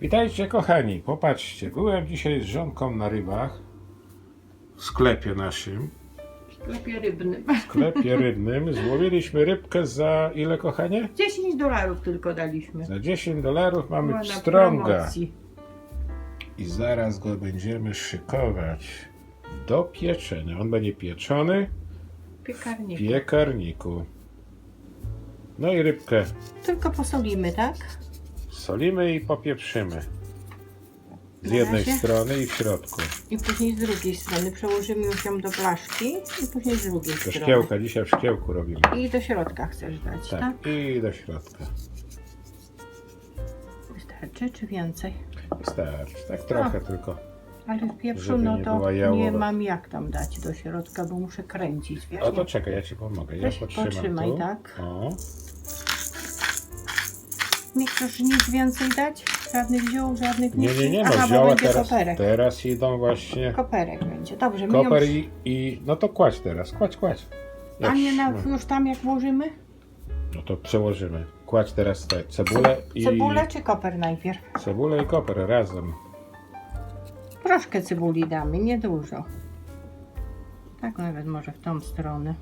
Witajcie kochani, popatrzcie, byłem dzisiaj z żonką na rybach w sklepie naszym, W sklepie rybnym. w sklepie rybnym. Złowiliśmy rybkę za ile kochanie? 10 dolarów tylko daliśmy. Za 10 dolarów mamy Była na pstrąga promocji. i zaraz go będziemy szykować do pieczenia. On będzie pieczony w Piekarnik. piekarniku. No i rybkę Tylko posolimy, tak? Solimy i popieprzymy. Z Na jednej razie. strony i w środku. I później z drugiej strony przełożymy już ją do blaszki i później z drugiej Do strony. szkiełka, dzisiaj w szkiełku robimy. I do środka chcesz dać, tak? Tak, i do środka. Wystarczy czy więcej? Wystarczy, tak trochę tylko. Ale w pieprzu Żeby no nie to była nie jałowa. mam jak tam dać do środka, bo muszę kręcić, wiesz? O to nie? czekaj, ja ci pomogę. Ja Weź potrzymam potrzymaj, tu. tak? O, Nie chcesz nic więcej dać? Żadnych ziół, żadnych nie, nic? nie, nie, Aha, no bo wzięła będzie teraz. koperek. Teraz idą właśnie Koperek będzie. Dobrze, my koper ją... i, i. No to kładź teraz, kładź, kładź. A Jak nie na, no, już tam jak włożymy? no to przełożymy. Kładź teraz te cebulę i. Cebulę czy koper najpierw? Cebulę i koper razem. Troszkę cebuli damy, nie dużo. Tak nawet może w tą stronę.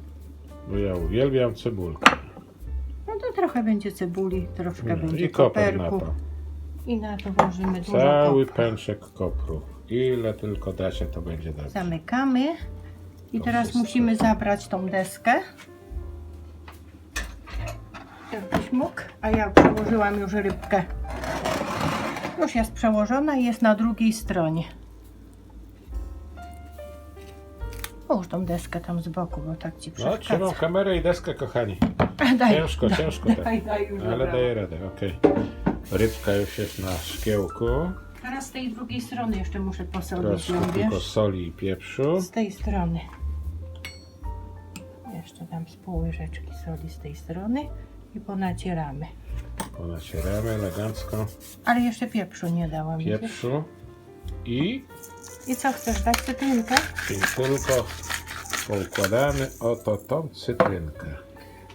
Bo ja uwielbiam cebulkę. No to trochę będzie cebuli, troszkę będzie I koper na koperku. to. I na to włożymy dużo Cały kopru. pęczek kopru. Ile tylko dacie, to będzie dobrze. Zamykamy. I To teraz wszystko. musimy zabrać tą deskę. Jakbyś mógł. A ja przełożyłam już rybkę. Już jest przełożona i jest na drugiej stronie. Połóż tą deskę tam z boku, bo tak ci No, przeszkadza. trzymam kamerę i deskę, kochani. Daj, Ciężko, daj, ciężko tak. Daj, daj już Ale daję radę, okej. Rybka już jest na szkiełku. Teraz z tej drugiej strony jeszcze muszę posolić ją, tylko wiesz? soli i pieprzu. Z tej strony. Jeszcze dam z pół łyżeczki soli z tej strony i ponacieramy. Ponacieramy elegancko Ale jeszcze pieprzu nie dałam. widzisz? pieprzu. I, I co, chcesz dać cytrynkę? i tylko poukładamy oto tą cytrynkę.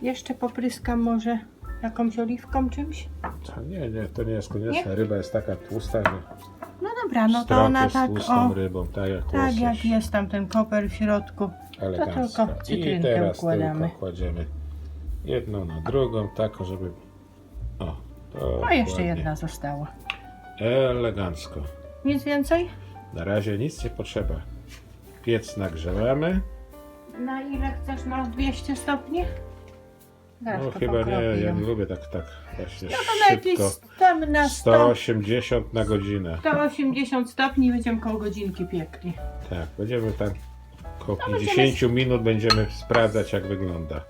Jeszcze popryskam może jakąś oliwką czymś? To nie, nie, to nie jest konieczne. Ryba jest taka tłusta, że No dobra, no to ona jest tak, o, rybą, tak jak tak łosoś. jak jest tam ten koper w środku. Elegancko. tylko I cytrynkę teraz układamy. tylko kładziemy jedną na drugą, tak żeby... O, to A jeszcze jedna została. Elegancko. Nic więcej? Na razie nic nie potrzeba. Piec nagrzewamy. Na ile chcesz? Na 200 stopni? Zaraz No to chyba nie, pokropię ja ją. nie lubię tak, tak właśnie No to szybko. tam na 100, 180 na godzinę. 180 stopni i będziemy koło godzinki piekli. Tak, będziemy tam około No, będziemy 50 minut będziemy sprawdzać jak wygląda.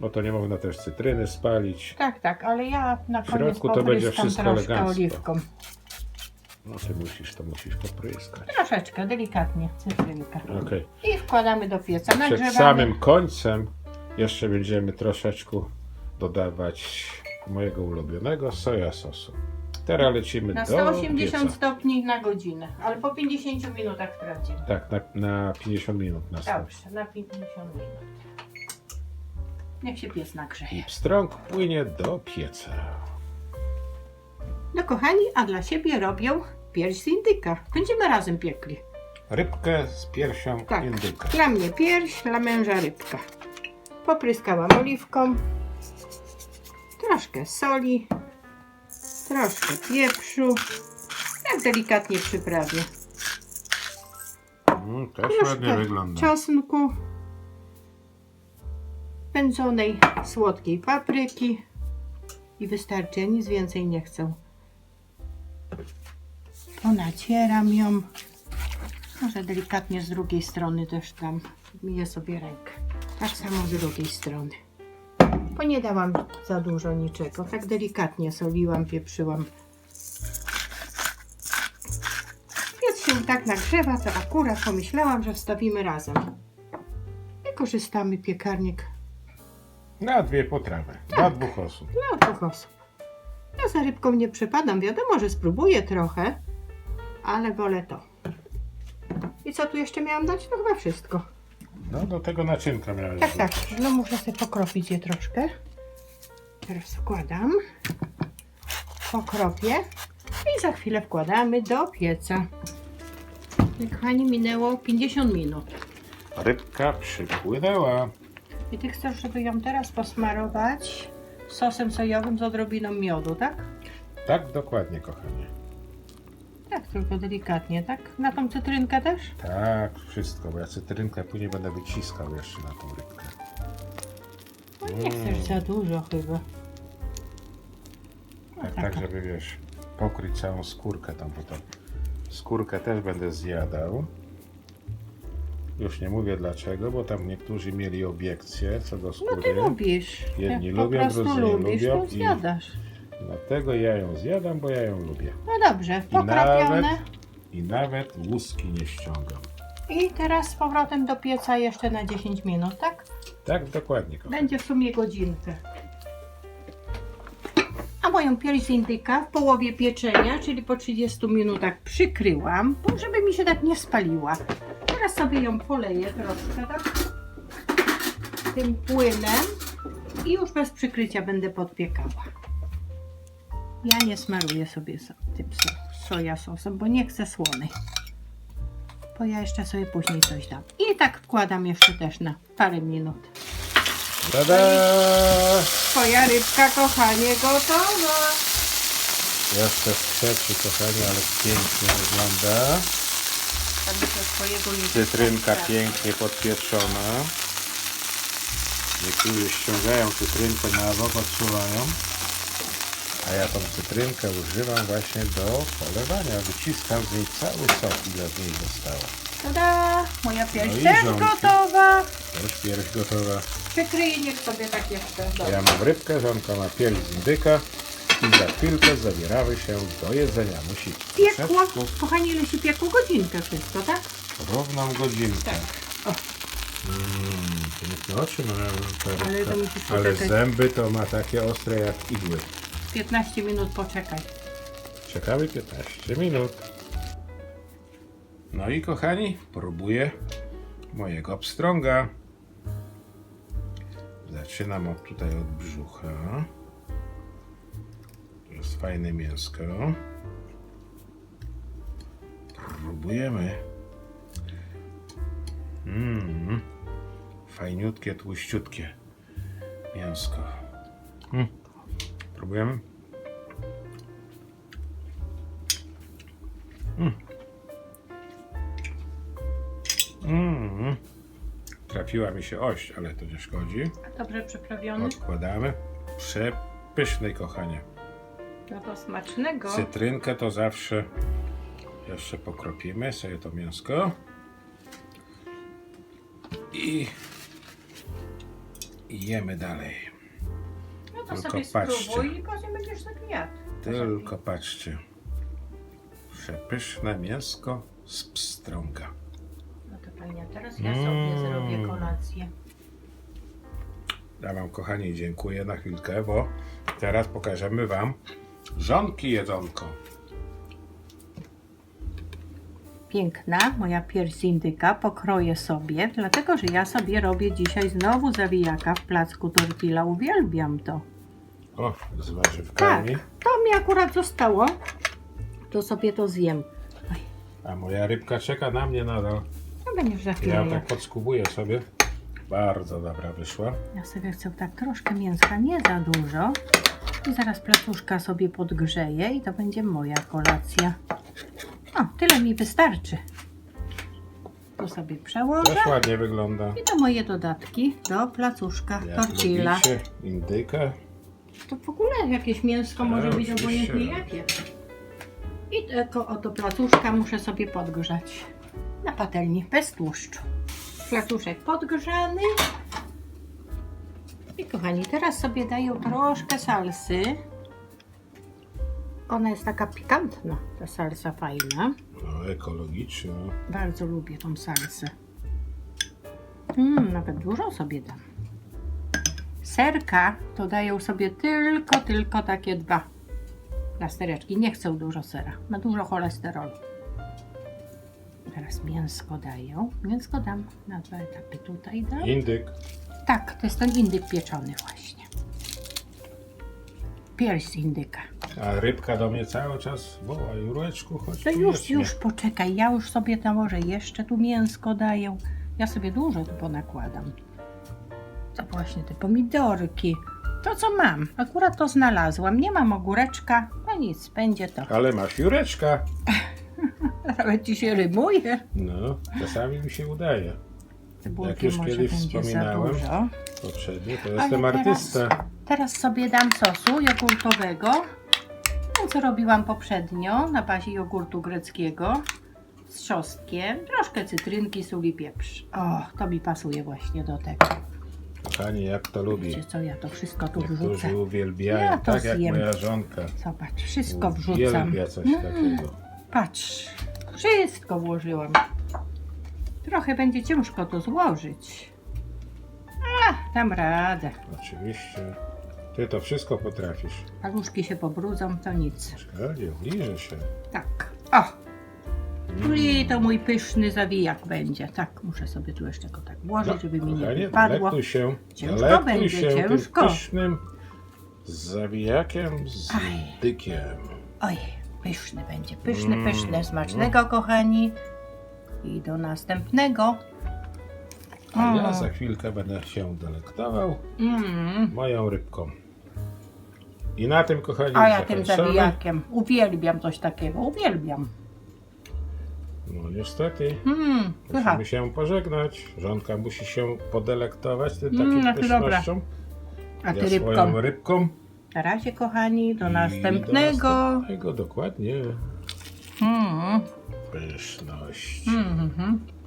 Bo to nie można też cytryny spalić. Tak, tak, ale ja na W koniec środku to będzie popryskam wszystko troszkę elegancko. oliwką. No ty musisz, to musisz popryskać. Troszeczkę, delikatnie, cytrynkę. Okej. I wkładamy do pieca. Przed Nagrzewamy. samym końcem jeszcze będziemy troszeczkę dodawać mojego ulubionego soja sosu. Teraz lecimy Na do 180 pieca. stopni na godzinę, ale po 50 minutach sprawdzimy. Tak, na, na 50 minut na start. Dobrze, na 50 minut. Niech się pies I nagrzeje. pstrąg płynie do pieca. No kochani, a dla siebie robią pierś z indyka. Będziemy razem piekli. Rybkę z piersią Tak. indyka. Dla mnie pierś, dla męża rybka. Popryskałam oliwką. Troszkę soli. Troszkę pieprzu. Tak delikatnie przyprawię. Mm, też ładnie wygląda. czosnku. Pędzonej słodkiej papryki. I wystarczy, nic więcej nie chcę. Ponacieram ją. Może delikatnie z drugiej strony też tam myję sobie rękę. Tak samo z drugiej strony. Bo nie dałam za dużo niczego. Tak delikatnie soliłam, pieprzyłam. Piec się tak nagrzewa, to akurat pomyślałam, że wstawimy razem. I korzystamy piekarnik Na dwie potrawy. Tak. Dla dwóch osób. dla dwóch osób. Ja za rybką nie przypadam, wiadomo, że spróbuję trochę, ale wolę to. I co tu jeszcze miałam dać? No chyba wszystko. No do tego naczynka miałeś. Tak, tak. No muszę sobie pokropić je troszkę. Teraz wkładam. Pokropię. I za chwilę wkładamy do pieca. I kochani, minęło 50 minut. Rybka przypłynęła. I ty chcesz, żeby ją teraz posmarować sosem sojowym z odrobiną miodu, tak? Tak, dokładnie, kochanie. Tak, tylko delikatnie, tak? Na tą cytrynkę też? Tak, wszystko, bo ja cytrynkę później będę wyciskał jeszcze na tą rybkę. No nie chcesz za dużo chyba. No Tak, taka. tak, żeby wiesz, pokryć całą skórkę tam, bo tam skórkę też będę zjadał. Już nie mówię dlaczego, bo tam niektórzy mieli obiekcje co do No skóry. ty lubisz. Jedni Jak lubią, drudzy nie lubisz, lubią to zjadasz. Dlatego ja ją zjadam, bo ja ją lubię. No dobrze, I nawet, pokrapione. I nawet łuski nie ściągam. I teraz z powrotem do pieca jeszcze na 10 minut, tak? Tak, dokładnie. kochani. Będzie w sumie godzinkę. A moją pierś indyka w połowie pieczenia, czyli po 30 minutach przykryłam, bo żeby mi się tak nie spaliła. Teraz sobie ją poleję troszkę, tak? Tym płynem i już bez przykrycia będę podpiekała. Ja nie smaruję sobie so, tym so, soja sosem, bo nie chcę słony. Bo ja jeszcze sobie później coś dam. I tak wkładam jeszcze też na parę minut. Tada! Twoja rybka, kochanie, gotowa. Jeszcze skrzeczy, kochani, ale pięknie wygląda. Swojego Cytrynka pięknie podpieczona. Niektórzy ściągają cytrynkę na bok, odczuwają. A ja tą cytrynkę używam właśnie do polewania. Wyciskam z niej cały sok, ile z niej zostało. Tada! Moja pierś No i też żonki. gotowa. Też pierś gotowa. Przykryję, niech sobie tak jeszcze. Ja mam rybkę, żonka ma pierś z indyka. I za chwilkę zabieramy się do jedzenia. Musi Piekło, troszeczkę kochani, ile się piekło? Godzinkę wszystko, tak? równą godzinkę. Tak. O. Mm, piękne oczy ma ta Ale to Ale poczekać. zęby to ma takie ostre jak igły. 15 minut poczekaj. Czekamy 15 minut. No i kochani, próbuję mojego pstrąga. Zaczynam od tutaj od brzucha. Fajne mięsko. Próbujemy. Mmm. Fajniutkie, tłuściutkie mięsko. Mm. Próbujemy? Mm. Trafiła mi się oś, ale to nie szkodzi. Dobrze przyprawiony? Odkładamy. Przepysznej, kochanie. No to smacznego. Cytrynkę to zawsze jeszcze pokropimy sobie to mięsko. I jemy dalej. No to Tylko sobie patrzcie. spróbuj i potem będziesz tak jadł. Tylko patrzcie. Przepyszne mięsko z pstrąga. No to fajnie, teraz ja Mm. sobie zrobię kolację. Ja Wam, kochani, dziękuję na chwilkę, bo teraz pokażemy Wam żonki jedzonko. Piękna moja pierś z indyka pokroję sobie, dlatego że ja sobie robię dzisiaj znowu zawijaka w placku tortilla. Uwielbiam to. O, z Tak, warzywkami. to mi akurat zostało. To sobie to zjem. Oj, A moja rybka czeka na mnie nadal. no będziesz za chwilę Ja jadł. tak podskubuję sobie. Bardzo dobra wyszła. Ja sobie chcę tak troszkę mięska, nie za dużo. I zaraz placuszka sobie podgrzeję i to będzie moja kolacja. O, tyle mi wystarczy. To sobie przełożę. Też ładnie wygląda. I to moje dodatki do placuszka Jak tortilla. indykę, To w ogóle jakieś mięsko może być obojętnie jakie. I tylko oto placuszka muszę sobie podgrzać na patelni, bez tłuszczu. Placuszek podgrzany. I kochani, teraz sobie daję troszkę salsy. Ona jest taka pikantna, ta salsa fajna. no, ekologiczna. Bardzo lubię tą salsę. Mm, nawet dużo sobie dam. Serka to dają sobie tylko, tylko takie dwa plastereczki. Nie chcą dużo sera. Ma dużo cholesterolu. Teraz mięsko dają. Mięsko dam na dwa etapy. Tutaj dam. Indyk. Tak, to jest ten indyk pieczony właśnie. Pierś z indyka. A rybka do mnie cały czas woła, Jureczku, chodź To tu już, już poczekaj, ja już sobie tam może jeszcze tu mięsko daję. Ja sobie dużo tu ponakładam. To właśnie te pomidorki. To co mam, akurat to znalazłam. Nie mam ogóreczka, no nic, będzie to. Ale masz Jureczka. Nawet ci się rymuje. No, czasami mi się udaje. Cebulki już może kiedyś będzie za wspominałem, dużo. Poprzednio, to Ale jestem teraz- artysta. Teraz sobie dam sosu jogurtowego. Ten, co robiłam poprzednio na bazie jogurtu greckiego z trzostkiem, troszkę cytrynki, sól i pieprz. O, to mi pasuje właśnie do tego. Kochani, jak to lubi. Wiecie co, ja to wszystko tu wrzucę. Niektórzy uwielbiają, Ja to tak jak zjem. moja żonka. Zobacz, wszystko wrzucam. Uwielbia coś Mm, takiego. Patrz, wszystko włożyłam. Trochę będzie ciężko to złożyć. A, dam radę. Oczywiście. Ty to wszystko potrafisz. Paluszki się pobrudzą, to nic. Szkodzie, bliżej się. Tak. O! Mm. I to mój pyszny zawijak będzie. Tak, muszę sobie tu jeszcze go tak włożyć, żeby mi nie No, kochanie, wypadło. delektuj się, Ciężko delektuj będzie, się ciężko. tym pysznym zawijakiem z Aj. dykiem. Oj, pyszny będzie. Pyszny, Mm. pyszny. Smacznego, kochani. I do następnego. A ja O. za chwilkę będę się delektował Mm. moją rybką. I na tym, kochani, A ja tym zakończymy. zawijakiem. Uwielbiam coś takiego. Uwielbiam. No niestety, Mm, musimy się pożegnać. Żonka musi się podelektować tym Mm, takim no to dobra. pysznością. A ty ja rybką. swoją rybką. Na razie, kochani. Do I następnego. Do następnego, dokładnie. Mm. Mm-hmm.